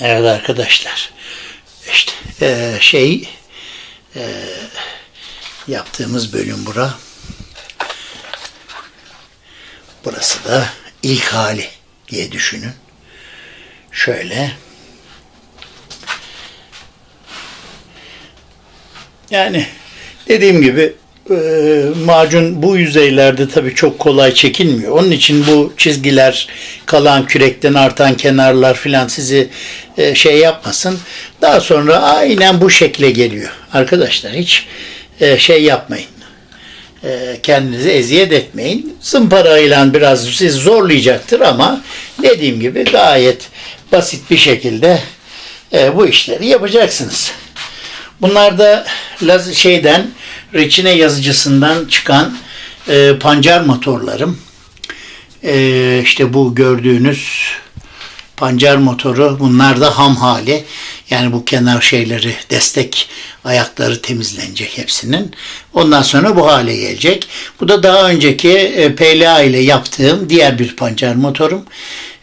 Evet arkadaşlar. İşte eee, şey eee, yaptığımız bölüm bura. Burası da ilk hali diye düşünün. Şöyle. Yani dediğim gibi e, macun bu yüzeylerde tabii çok kolay çekilmiyor. Onun için bu çizgiler, kalan kürekten artan kenarlar filan sizi e, şey yapmasın. Daha sonra aynen bu şekle geliyor. Arkadaşlar hiç e, şey yapmayın. E, kendinizi eziyet etmeyin. Zımparayla biraz sizi zorlayacaktır ama dediğim gibi gayet basit bir şekilde bu işleri yapacaksınız. Bunlar da şeyden reçine yazıcısından çıkan e, pancar motorlarım. E, işte bu gördüğünüz pancar motoru bunlar da ham hali. Yani bu kenar şeyleri destek ayakları temizlenecek hepsinin. Ondan sonra bu hale gelecek. Bu da daha önceki e, PLA ile yaptığım diğer bir pancar motorum.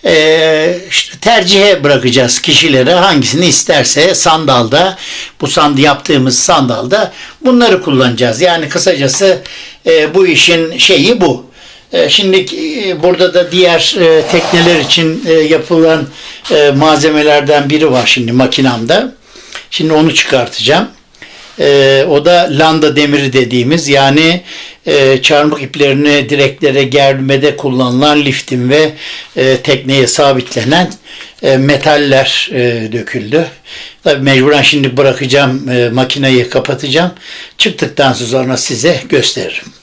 E, işte tercihe bırakacağız kişilere hangisini isterse sandalda bu sand yaptığımız sandalda bunları kullanacağız. Yani kısacası e, bu işin şeyi bu. E, Şimdi e, burada da diğer e, tekneler için yapılan malzemelerden biri var şimdi makinamda. Şimdi onu çıkartacağım. E, o da landa demiri dediğimiz yani e, çarmık iplerini direklere germede kullanılan liftin ve e, tekneye sabitlenen e, metaller e, döküldü. Tabii mecburen şimdi bırakacağım e, makineyi kapatacağım. Çıktıktan sonra size gösteririm.